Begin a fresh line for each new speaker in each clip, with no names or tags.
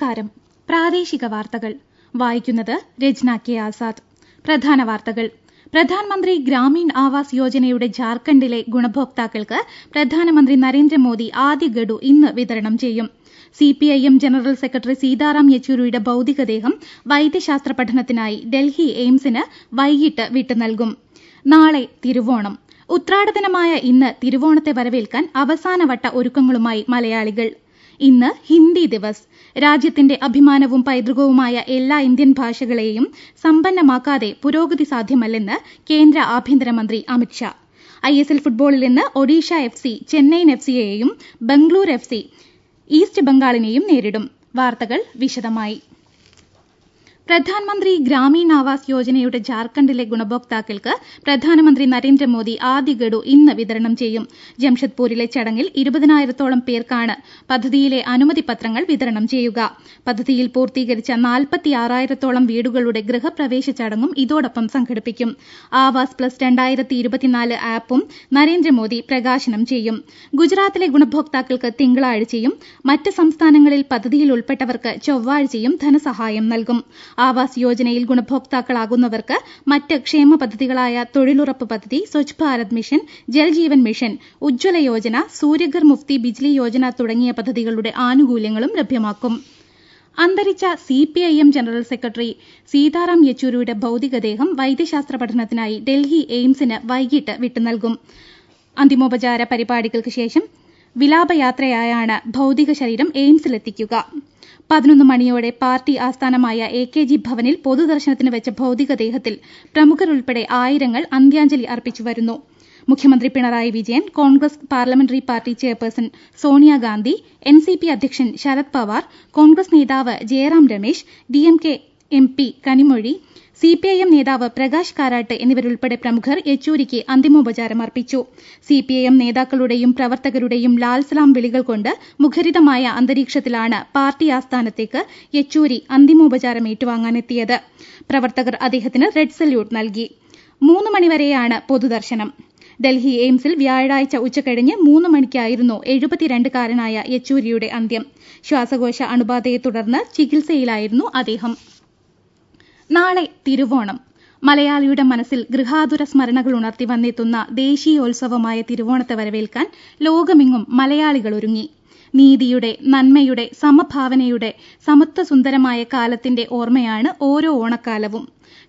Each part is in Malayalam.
നമസ്കാരം പ്രാദേശിക വാർത്തകൾ വായിക്കുന്നത് രജ്ന കെ ആസാദ് പ്രധാന വാർത്തകൾ പ്രധാനമന്ത്രി ഗ്രാമീൺ ആവാസ് യോജനയുടെ ജാർഖണ്ഡിലെ ഗുണഭോക്താക്കൾക്ക് പ്രധാനമന്ത്രി നരേന്ദ്രമോദി ആദ്യ ഗഡു ഇന്ന് വിതരണം ചെയ്യും സിപിഐഎം ജനറൽ സെക്രട്ടറി സീതാറാം യെച്ചൂരിയുടെ ഭൌതികദേഹം വൈദ്യശാസ്ത്ര പഠനത്തിനായി ഡൽഹി എയിംസിന് വൈകിട്ട് വിട്ടു നൽകും നാളെ തിരുവോണം ഉത്രാടദിനമായ ഇന്ന് തിരുവോണത്തെ വരവേൽക്കാൻ അവസാനവട്ട ഒരുക്കങ്ങളുമായി മലയാളികൾ ഇന്ന് ഹിന്ദി ദിവസ് രാജ്യത്തിന്റെ അഭിമാനവും പൈതൃകവുമായ എല്ലാ ഇന്ത്യൻ ഭാഷകളെയും സമ്പന്നമാക്കാതെ പുരോഗതി സാധ്യമല്ലെന്ന് കേന്ദ്ര ആഭ്യന്തരമന്ത്രി അമിത്ഷാ ഐ എസ് എൽ ഫുട്ബോളിൽ നിന്ന് Odisha F C Chennaiyin F സിയെയും ബംഗ്ലൂർ എഫ് സി ഈസ്റ്റ് ബംഗാളിനെയും നേരിടും വാർത്തകൾ വിശദമായി പ്രധാൻമന്ത്രി ഗ്രാമീൺ ആവാസ് യോജനയുടെ ജാർഖണ്ഡിലെ ഗുണഭോക്താക്കൾക്ക് പ്രധാനമന്ത്രി നരേന്ദ്രമോദി ആദ്യ ഗഡു ഇന്ന് വിതരണം ചെയ്യും ജംഷഡ്പൂരിലെ ചടങ്ങിൽ ഇരുപതിനായിരത്തോളം പേർക്കാണ് പദ്ധതിയിലെ അനുമതിപത്രങ്ങൾ വിതരണം ചെയ്യുക പദ്ധതിയിൽ പൂർത്തീകരിച്ച നാൽപ്പത്തിയാറായിരത്തോളം വീടുകളുടെ ഗൃഹപ്രവേശ ചടങ്ങും ഇതോടൊപ്പം സംഘടിപ്പിക്കും ആവാസ് പ്ലസ് രണ്ടായിരത്തി ഇരുപത്തിനാല് ആപ്പും നരേന്ദ്രമോദി പ്രകാശനം ചെയ്യും ഗുജറാത്തിലെ ഗുണഭോക്താക്കൾക്ക് തിങ്കളാഴ്ചയും മറ്റ് സംസ്ഥാനങ്ങളിൽ പദ്ധതിയിൽ ഉൾപ്പെട്ടവർക്ക് ചൊവ്വാഴ്ചയും ധനസഹായം നൽകും ആവാസ് യോജനയിൽ ഗുണഭോക്താക്കളാകുന്നവർക്ക് മറ്റ് ക്ഷേമ പദ്ധതികളായ തൊഴിലുറപ്പ് പദ്ധതി സ്വച്ഛ് ഭാരത് മിഷൻ ജൽജീവൻ മിഷൻ ഉജ്ജ്വല യോജന സൂര്യഘർ മുഫ്തി ബിജ്ലി യോജന തുടങ്ങിയ പദ്ധതികളുടെ ആനുകൂല്യങ്ങളും ലഭ്യമാക്കും അന്തരിച്ച സിപിഐഎം ജനറൽ സെക്രട്ടറി സീതാറാം യെച്ചൂരിയുടെ ഭൌതികദേഹം വൈദ്യശാസ്ത്ര പഠനത്തിനായി ഡൽഹി എയിംസിന് വൈകിട്ട് വിട്ടുനൽകും അന്തിമോപചാര പരിപാടികൾക്ക് ശേഷം വിലാപയാത്രയായാണ് ഭൌതിക ശരീരം എയിംസിലെത്തിക്കുക പതിനൊന്ന് മണിയോടെ പാർട്ടി ആസ്ഥാനമായ എ കെ ജി ഭവനിൽ പൊതുദർശനത്തിന് വെച്ച ഭൌതികദേഹത്തിൽ പ്രമുഖരുൾപ്പെടെ ആയിരങ്ങൾ അന്ത്യാഞ്ജലി വരുന്നു മുഖ്യമന്ത്രി Pinarayi Vijayan Congress parliamentary party chairperson Sonia Gandhi N C P അധ്യക്ഷൻ ശരത് പവാർ കോൺഗ്രസ് നേതാവ് Jairam Ramesh D M K M P Kanimozhi CPIM നേതാവ് പ്രകാശ് കാരാട്ട് എന്നിവരുൾപ്പെടെ പ്രമുഖർ യെച്ചൂരിക്ക് അന്തിമോപചാരം അർപ്പിച്ചു സിപിഐഎം നേതാക്കളുടെയും പ്രവർത്തകരുടെയും ലാൽസലാം വിളികൾ കൊണ്ട് മുഖരിതമായ അന്തരീക്ഷത്തിലാണ് പാർട്ടി ആസ്ഥാനത്തേക്ക് യെച്ചൂരി അന്തിമോപചാരം ഏറ്റുവാങ്ങാനെത്തിയത് പ്രവർത്തകർ അദ്ദേഹത്തിന് റെഡ് സല്യൂട്ട് നൽകി മൂന്ന് മണിവരെയാണ് പൊതുദർശനം ഡൽഹി എയിംസിൽ വ്യാഴാഴ്ച ഉച്ചകഴിഞ്ഞ് മൂന്ന് മണിക്കായിരുന്നു എഴുപത്തിരണ്ടുകാരനായ യെച്ചൂരിയുടെ അന്ത്യം ശ്വാസകോശ അണുബാധയെ തുടർന്ന് ചികിത്സയിലായിരുന്നു അദ്ദേഹം നാളെ തിരുവോണം മലയാളിയുടെ മനസ്സിൽ ഗൃഹാതുര സ്മരണകൾ ഉണർത്തി വന്നെത്തുന്ന ദേശീയോത്സവമായ തിരുവോണത്തെ വരവേൽക്കാൻ ലോകമെങ്ങും മലയാളികൾ ഒരുങ്ങി നീതിയുടെ നന്മയുടെ സമഭാവനയുടെ സമത്വസുന്ദരമായ കാലത്തിന്റെ ഓർമ്മയാണ് ഓരോ ഓണക്കാലവും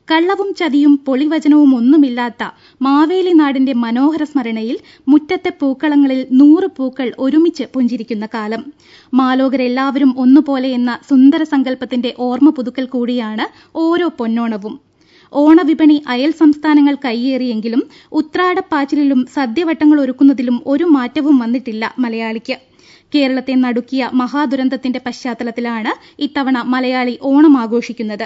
കള്ളവും ചതിയും ഒന്നുമില്ലാത്ത മാവേലി നാടിന്റെ മനോഹര സ്മരണയിൽ മുറ്റത്തെ പൂക്കളങ്ങളിൽ നൂറ് പൂക്കൾ ഒരുമിച്ച് പുഞ്ചിരിക്കുന്ന കാലം മാലോകരെല്ലാവരും ഒന്നുപോലെ എന്ന സുന്ദര സങ്കല്പത്തിന്റെ ഓർമ്മ പുതുക്കൽ കൂടിയാണ് ഓരോ പൊന്നോണവും ഓണവിപണി അയൽ സംസ്ഥാനങ്ങൾ കൈയേറിയെങ്കിലും ഉത്രാടപ്പാച്ചിലും സദ്യവട്ടങ്ങൾ ഒരുക്കുന്നതിലും ഒരു മാറ്റവും വന്നിട്ടില്ല മലയാളിക്ക് കേരളത്തെ നടുക്കിയ മഹാദുരന്തത്തിന്റെ പശ്ചാത്തലത്തിലാണ് ഇത്തവണ മലയാളി ഓണം ആഘോഷിക്കുന്നത്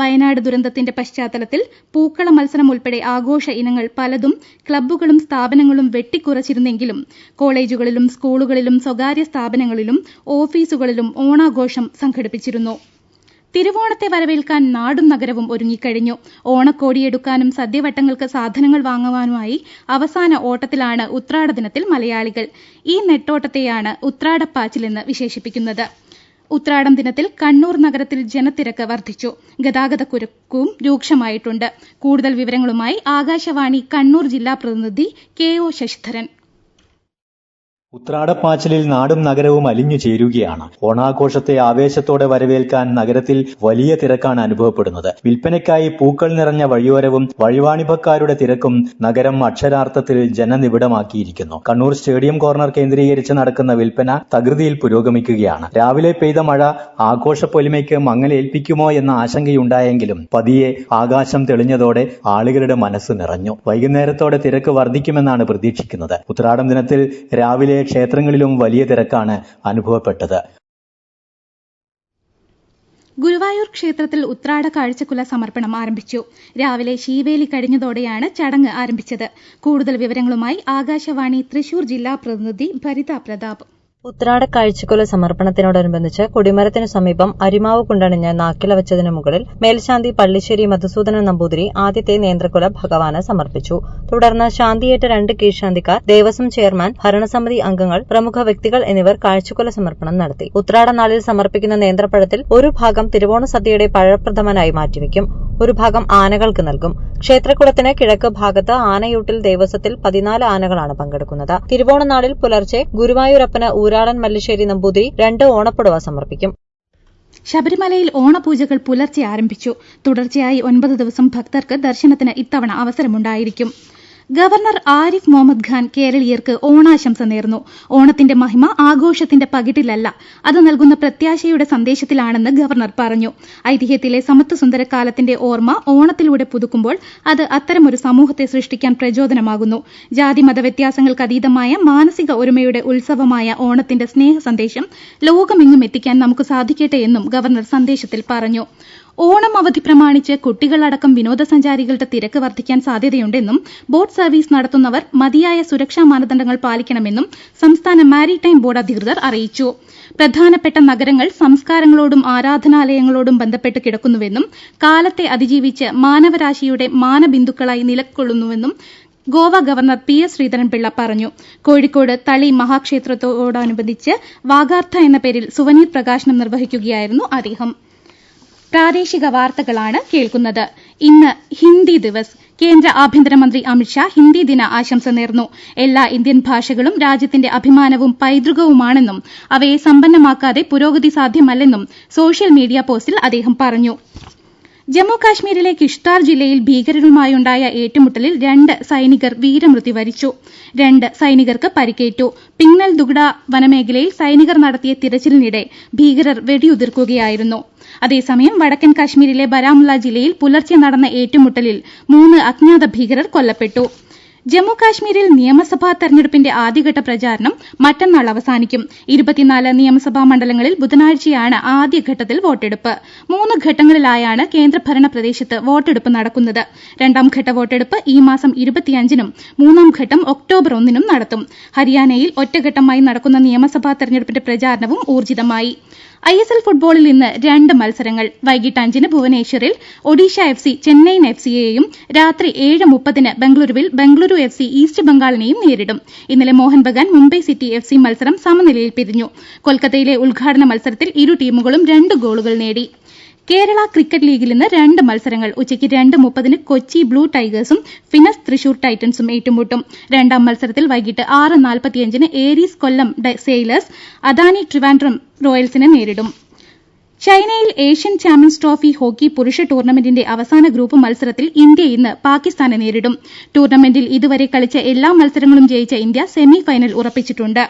വയനാട് ദുരന്തത്തിന്റെ പശ്ചാത്തലത്തിൽ പൂക്കള മത്സരം ഉൾപ്പെടെ ആഘോഷ ഇനങ്ങൾ പലതും ക്ലബ്ബുകളും സ്ഥാപനങ്ങളും വെട്ടിക്കുറച്ചിരുന്നെങ്കിലും കോളേജുകളിലും സ്കൂളുകളിലും സ്വകാര്യ സ്ഥാപനങ്ങളിലും ഓഫീസുകളിലും ഓണാഘോഷം സംഘടിപ്പിച്ചിരുന്നു തിരുവോണത്തെ വരവേൽക്കാൻ നാടും നഗരവും ഒരുങ്ങിക്കഴിഞ്ഞു ഓണക്കോടിയെടുക്കാനും സദ്യവട്ടങ്ങൾക്ക് സാധനങ്ങൾ വാങ്ങുവാനുമായി അവസാന ഓട്ടത്തിലാണ് ഉത്രാട ദിനത്തിൽ മലയാളികൾ ഈ നെട്ടോട്ടത്തെയാണ് ഉത്രാടപ്പാച്ചിലെന്ന് വിശേഷിപ്പിക്കുന്നത് ഉത്രാടം ദിനത്തിൽ കണ്ണൂർ നഗരത്തിൽ ജനത്തിരക്ക് വർദ്ധിച്ചു ഗതാഗത കുരുക്കും രൂക്ഷമായിട്ടുണ്ട് കൂടുതൽ വിവരങ്ങളുമായി ആകാശവാണി കണ്ണൂർ ജില്ലാ പ്രതിനിധി കെ ഒ ശശിധരൻ
ഉത്രാടപ്പാച്ചിലിൽ നാടും നഗരവും അലിഞ്ഞു ചേരുകയാണ് ഓണാഘോഷത്തെ ആവേശത്തോടെ വരവേൽക്കാൻ നഗരത്തിൽ വലിയ തിരക്കാണ് അനുഭവപ്പെടുന്നത് വിൽപ്പനയ്ക്കായി പൂക്കൾ നിറഞ്ഞ വഴിയോരവും വഴിവാണിഭക്കാരുടെ തിരക്കും നഗരം അക്ഷരാർത്ഥത്തിൽ ജനനിബിഡമാക്കിയിരിക്കുന്നു കണ്ണൂർ സ്റ്റേഡിയം കോർണർ കേന്ദ്രീകരിച്ച് നടക്കുന്ന വിൽപ്പന തകൃതിയിൽ പുരോഗമിക്കുകയാണ് രാവിലെ പെയ്ത മഴ ആഘോഷ പൊലിമയ്ക്ക് മങ്ങലേൽപ്പിക്കുമോ എന്ന ആശങ്കയുണ്ടായെങ്കിലും പതിയെ ആകാശം തെളിഞ്ഞതോടെ ആളുകളുടെ മനസ്സ് നിറഞ്ഞു വൈകുന്നേരത്തോടെ തിരക്ക് വർദ്ധിക്കുമെന്നാണ് പ്രതീക്ഷിക്കുന്നത് ഉത്രാടം ദിനത്തിൽ രാവിലെ ക്ഷേത്രങ്ങളിലും വലിയ തിരക്കാണ് അനുഭവപ്പെട്ടത്
ഗുരുവായൂർ ക്ഷേത്രത്തിൽ ഉത്രാട കാഴ്ചക്കുല സമർപ്പണം ആരംഭിച്ചു രാവിലെ ശീവേലി കഴിഞ്ഞതോടെയാണ് ചടങ്ങ് ആരംഭിച്ചത് കൂടുതൽ വിവരങ്ങളുമായി ആകാശവാണി തൃശൂർ ജില്ലാ പ്രതിനിധി ഭരിത പ്രതാപ്
ഉത്രാട കാഴ്ചക്കുല സമർപ്പണത്തിനോടനുബന്ധിച്ച് കൊടിമരത്തിനു സമീപം അരിമാവ് കുണ്ടണിഞ്ഞ് നാക്കില വെച്ചതിനു മുകളിൽ മേൽശാന്തി പള്ളിശ്ശേരി മധുസൂദനൻ നമ്പൂതിരി ആദ്യത്തെ നേന്ത്രക്കുല ഭഗവാന് സമർപ്പിച്ചു തുടർന്ന് ശാന്തിയേറ്റ രണ്ട് കീഴ്ശാന്തിക്കാർ ദേവസ്വം ചെയർമാൻ ഭരണസമിതി അംഗങ്ങൾ പ്രമുഖ വ്യക്തികൾ എന്നിവർ കാഴ്ചക്കുല സമർപ്പണം നടത്തി ഉത്രാട നാളിൽ സമർപ്പിക്കുന്ന നേന്ത്രപ്പഴത്തിൽ ഒരു ഭാഗം തിരുവോണ സദ്യയുടെ പഴപ്രഥമനായി മാറ്റിവെക്കും ഒരു ഭാഗം ആനകൾക്ക് നൽകും ക്ഷേത്രക്കുളത്തിന് കിഴക്ക് ഭാഗത്ത് ആനയൂട്ടിൽ ദേവസ്വത്തിൽ പതിനാല് ആനകളാണ് പങ്കെടുക്കുന്നത് തിരുവോണനാളിൽ പുലർച്ചെ ഗുരുവായൂരപ്പന് ഊര ഊരാടൻ മല്ലശ്ശേരി നമ്പൂതിരി രണ്ട് ഓണപ്പുടവ സമർപ്പിക്കും
ശബരിമലയിൽ ഓണപൂജകൾ പുലർച്ചെ ആരംഭിച്ചു തുടർച്ചയായി ഒൻപത് ദിവസം ഭക്തർക്ക് ദർശനത്തിന് ഇത്തവണ അവസരമുണ്ടായിരിക്കും ഗവർണർ ആരിഫ് മുഹമ്മദ് ഖാൻ കേരളീയർക്ക് ഓണാശംസ നേർന്നു ഓണത്തിന്റെ മഹിമ ആഘോഷത്തിന്റെ പകിട്ടിലല്ല അത് നൽകുന്ന പ്രത്യാശയുടെ സന്ദേശത്തിലാണെന്ന് ഗവർണർ പറഞ്ഞു ഐതിഹ്യത്തിലെ സമത്വസുന്ദര കാലത്തിന്റെ ഓർമ്മ ഓണത്തിലൂടെ പുതുക്കുമ്പോൾ അത് അത്തരമൊരു സമൂഹത്തെ സൃഷ്ടിക്കാൻ പ്രചോദനമാകുന്നു ജാതിമത വ്യത്യാസങ്ങൾക്ക് അതീതമായ മാനസിക ഒരുമയുടെ ഉത്സവമായ ഓണത്തിന്റെ സ്നേഹ സന്ദേശം ലോകമെങ്ങും എത്തിക്കാൻ നമുക്ക് സാധിക്കട്ടെ എന്നും ഗവർണർ സന്ദേശത്തിൽ പറഞ്ഞു ഓണം അവധി പ്രമാണിച്ച് കുട്ടികളടക്കം വിനോദസഞ്ചാരികളുടെ തിരക്ക് വർദ്ധിക്കാൻ സാധ്യതയുണ്ടെന്നും ബോട്ട് സർവീസ് നടത്തുന്നവർ മതിയായ സുരക്ഷാ മാനദണ്ഡങ്ങൾ പാലിക്കണമെന്നും സംസ്ഥാന മാരിടൈം ബോർഡ് അധികൃതർ അറിയിച്ചു പ്രധാനപ്പെട്ട നഗരങ്ങൾ സംസ്കാരങ്ങളോടും ആരാധനാലയങ്ങളോടും ബന്ധപ്പെട്ട് കിടക്കുന്നുവെന്നും കാലത്തെ അതിജീവിച്ച് മാനവരാശിയുടെ മാനബിന്ദുക്കളായി നിലക്കൊള്ളുന്നുവെന്നും Goa governor P S Sreedharan Pillai പറഞ്ഞു കോഴിക്കോട് തളി മഹാക്ഷേത്രത്തോടനുബന്ധിച്ച് വാഗാർത്ഥ എന്ന പേരിൽ സുവനീർ പ്രകാശനം നിർവഹിക്കുകയായിരുന്നു അദ്ദേഹം
പ്രാദേശിക വാർത്തകളാണ് കേൾക്കുന്നത് ഇന്ന് ഹിന്ദി ദിവസ് കേന്ദ്ര ആഭ്യന്തരമന്ത്രി അമിത്ഷാ ഹിന്ദി ദിന ആശംസ നേർന്നു എല്ലാ ഇന്ത്യൻ ഭാഷകളും രാജ്യത്തിന്റെ അഭിമാനവും പൈതൃകവുമാണെന്നും അവയെ സമ്പന്നമാക്കാതെ പുരോഗതി സാധ്യമല്ലെന്നും സോഷ്യൽ മീഡിയ പോസ്റ്റിൽ അദ്ദേഹം പറഞ്ഞു ജമ്മു കാശ്മീരിലെ കിഷ്താർ ജില്ലയിൽ ഭീകരരുമായുണ്ടായ ഏറ്റുമുട്ടലിൽ രണ്ട് സൈനികർ വീരമൃത്യു വരിച്ചു രണ്ട് സൈനികർക്ക് പരിക്കേറ്റു പിങ്ങൽ ദുഗ്ഡ വനമേഖലയിൽ സൈനികർ നടത്തിയ തിരച്ചിലിനിടെ ഭീകരർ വെടിയുതിർക്കുകയായിരുന്നു അതേസമയം വടക്കൻ കാശ്മീരിലെ ബരാമുള്ള ജില്ലയിൽ പുലർച്ചെ നടന്ന ഏറ്റുമുട്ടലിൽ മൂന്ന് അജ്ഞാത ഭീകരർ കൊല്ലപ്പെട്ടു ജമ്മു കാശ്മീരിൽ നിയമസഭാ തെരഞ്ഞെടുപ്പിന്റെ ആദ്യഘട്ട പ്രചാരണം മറ്റന്നാൾ അവസാനിക്കും നിയമസഭാ മണ്ഡലങ്ങളിൽ ബുധനാഴ്ചയാണ് ആദ്യഘട്ടത്തിൽ വോട്ടെടുപ്പ് മൂന്ന് ഘട്ടങ്ങളിലായാണ് കേന്ദ്രഭരണ പ്രദേശത്ത് വോട്ടെടുപ്പ് നടക്കുന്നത് രണ്ടാംഘട്ട വോട്ടെടുപ്പ് ഈ മാസം നും ഘട്ടം ഒക്ടോബർ ഒന്നിനും നടത്തും ഹരിയാനയിൽ ഒറ്റഘട്ടമായി നടക്കുന്ന നിയമസഭാ തെരഞ്ഞെടുപ്പിന്റെ പ്രചാരണവും ഊർജ്ജിതമായി ഐ എസ് എൽ ഫുട്ബോളിൽ ഇന്ന് രണ്ട് മത്സരങ്ങൾ വൈകിട്ട് അഞ്ചിന് ഭുവനേശ്വറിൽ Odisha F C Chennaiyin F സിയെയും രാത്രി ഏഴ് മുപ്പതിന് ബംഗളൂരുവിൽ ബംഗളൂരു എഫ് സി ഈസ്റ്റ് ബംഗാളിനെയും നേരിടും ഇന്നലെ Mohun Bagan Mumbai city F C മത്സരം സമനിലയിൽ പിരിഞ്ഞു കൊൽക്കത്തയിലെ ഉദ്ഘാടന മത്സരത്തിൽ ഇരു ടീമുകളും രണ്ട് ഗോളുകൾ നേടി കേരള ക്രിക്കറ്റ് ലീഗിൽ ഇന്ന് രണ്ട് മത്സരങ്ങൾ ഉച്ചയ്ക്ക് രണ്ട് മുപ്പതിന് കൊച്ചി ബ്ലൂ ടൈഗേഴ്സും ഫിനസ് തൃശൂർ ടൈറ്റൻസും ഏറ്റുമുട്ടും രണ്ടാം മത്സരത്തിൽ വൈകിട്ട് ആറ് നാൽപ്പത്തിയഞ്ചിന് ഏരീസ് കൊല്ലം സെയിലേഴ്സ് അദാനി ട്രിവാൻഡ്രം റോയൽസിനെ നേരിടും ചൈനയിൽ ഏഷ്യൻ ചാമ്പ്യൻസ് ട്രോഫി ഹോക്കി പുരുഷ ടൂർണമെന്റിന്റെ അവസാന ഗ്രൂപ്പ് മത്സരത്തിൽ ഇന്ത്യ ഇന്ന് പാകിസ്ഥാനെ നേരിടും ടൂർണമെന്റിൽ ഇതുവരെ കളിച്ച എല്ലാ മത്സരങ്ങളും ജയിച്ച ഇന്ത്യ സെമി ഫൈനൽ ഉറപ്പിച്ചിട്ടുണ്ട്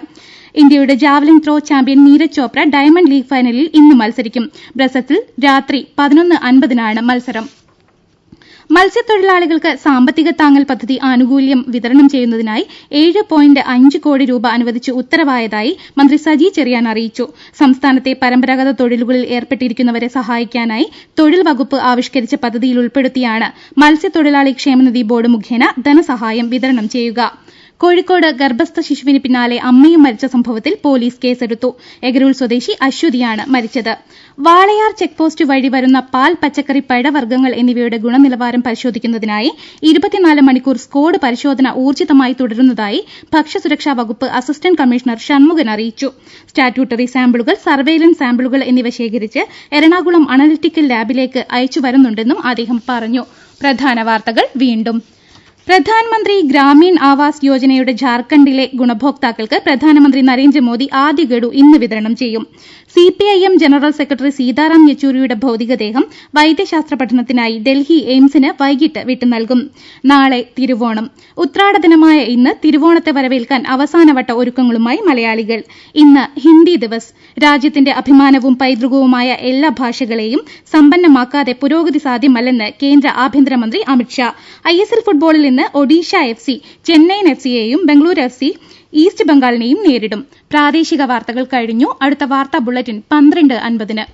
ഇന്ത്യയുടെ javelin throw champion Neeraj Chopra diamond league ഫൈനലിൽ ഇന്ന് മത്സരിക്കും ബ്രസത്തിൽ രാത്രി പതിനൊന്ന് അൻപതിനാണ് മത്സരം മത്സ്യത്തൊഴിലാളികൾക്ക് സാമ്പത്തിക താങ്ങൽ പദ്ധതി ആനുകൂല്യം വിതരണം ചെയ്യുന്നതിനായി ഏഴ് പോയിന്റ് അഞ്ച് കോടി രൂപ അനുവദിച്ച് ഉത്തരവായതായി മന്ത്രി സജി ചെറിയാൻ അറിയിച്ചു സംസ്ഥാനത്തെ പരമ്പരാഗത തൊഴിലുകളിൽ ഏർപ്പെട്ടിരിക്കുന്നവരെ സഹായിക്കാനായി തൊഴിൽ വകുപ്പ് ആവിഷ്കരിച്ച പദ്ധതിയിൽ ഉൾപ്പെടുത്തിയാണ് മത്സ്യത്തൊഴിലാളി ക്ഷേമനിധി ബോർഡ് മുഖേന ധനസഹായം വിതരണം ചെയ്യുക കോഴിക്കോട് ഗർഭസ്ഥ ശിശുവിന് പിന്നാലെ അമ്മയും മരിച്ച സംഭവത്തിൽ പോലീസ് കേസെടുത്തു എഗരൂൾ സ്വദേശി അശ്വതിയാണ് മരിച്ചത് വാളയാർ ചെക്ക് പോസ്റ്റ് വഴി വരുന്ന പാൽ പച്ചക്കറി പഴവർഗ്ഗങ്ങൾ എന്നിവയുടെ ഗുണനിലവാരം പരിശോധിക്കുന്നതിനായി ഇരുപത്തിനാല് മണിക്കൂർ സ്കോഡ് പരിശോധന ഊർജിതമായി തുടരുന്നതായി ഭക്ഷ്യസുരക്ഷാ വകുപ്പ് അസിസ്റ്റന്റ് കമ്മീഷണർ ഷൺമുഖൻ അറിയിച്ചു സ്റ്റാറ്റ്യൂട്ടറി സാമ്പിളുകൾ സർവേലൻസ് സാമ്പിളുകൾ എന്നിവ ശേഖരിച്ച് എറണാകുളം അനലിറ്റിക്കൽ ലാബിലേക്ക് അയച്ചു വരുന്നുണ്ടെന്നും അദ്ദേഹം പറഞ്ഞു പ്രധാന വാർത്തകൾ വീണ്ടും
പ്രധാൻമന്ത്രി ഗ്രാമീൺ ആവാസ് യോജനയുടെ ജാർഖണ്ഡിലെ ഗുണഭോക്താക്കൾക്ക് പ്രധാനമന്ത്രി നരേന്ദ്രമോദി ആദ്യ ഗഡു ഇന്ന് വിതരണം ചെയ്യും സിപിഐഎം ജനറൽ സെക്രട്ടറി സീതാറാം യെച്ചൂരിയുടെ ഭൌതികദേഹം വൈദ്യശാസ്ത്ര പഠനത്തിനായി ഡൽഹി എയിംസിന് വൈകിട്ട് നൽകും നാളെ തിരുവോണം ഉത്രാടദിനമായ ഇന്ന് തിരുവോണത്തെ വരവേൽക്കാൻ അവസാനവട്ട ഒരുക്കങ്ങളുമായി മലയാളികൾ ഇന്ന് ഹിന്ദി ദിവസ് രാജ്യത്തിന്റെ അഭിമാനവും പൈതൃകവുമായ എല്ലാ ഭാഷകളെയും സമ്പന്നമാക്കാതെ പുരോഗതി സാധ്യമല്ലെന്ന് കേന്ദ്ര ആഭ്യന്തരമന്ത്രി അമിത്ഷാ ഐ എസ് എൽ ഫുട്ബോളിൽ നിന്ന് Odisha F C Chennaiyin F സിയെയും ബംഗളൂരു എഫ് സി ഈസ്റ്റ് ബംഗാളിനെയും നേരിടും പ്രാദേശിക വാർത്തകൾ കഴിഞ്ഞു അടുത്ത വാർത്താ ബുള്ളറ്റിൻ പന്ത്രണ്ട് അൻപതിന്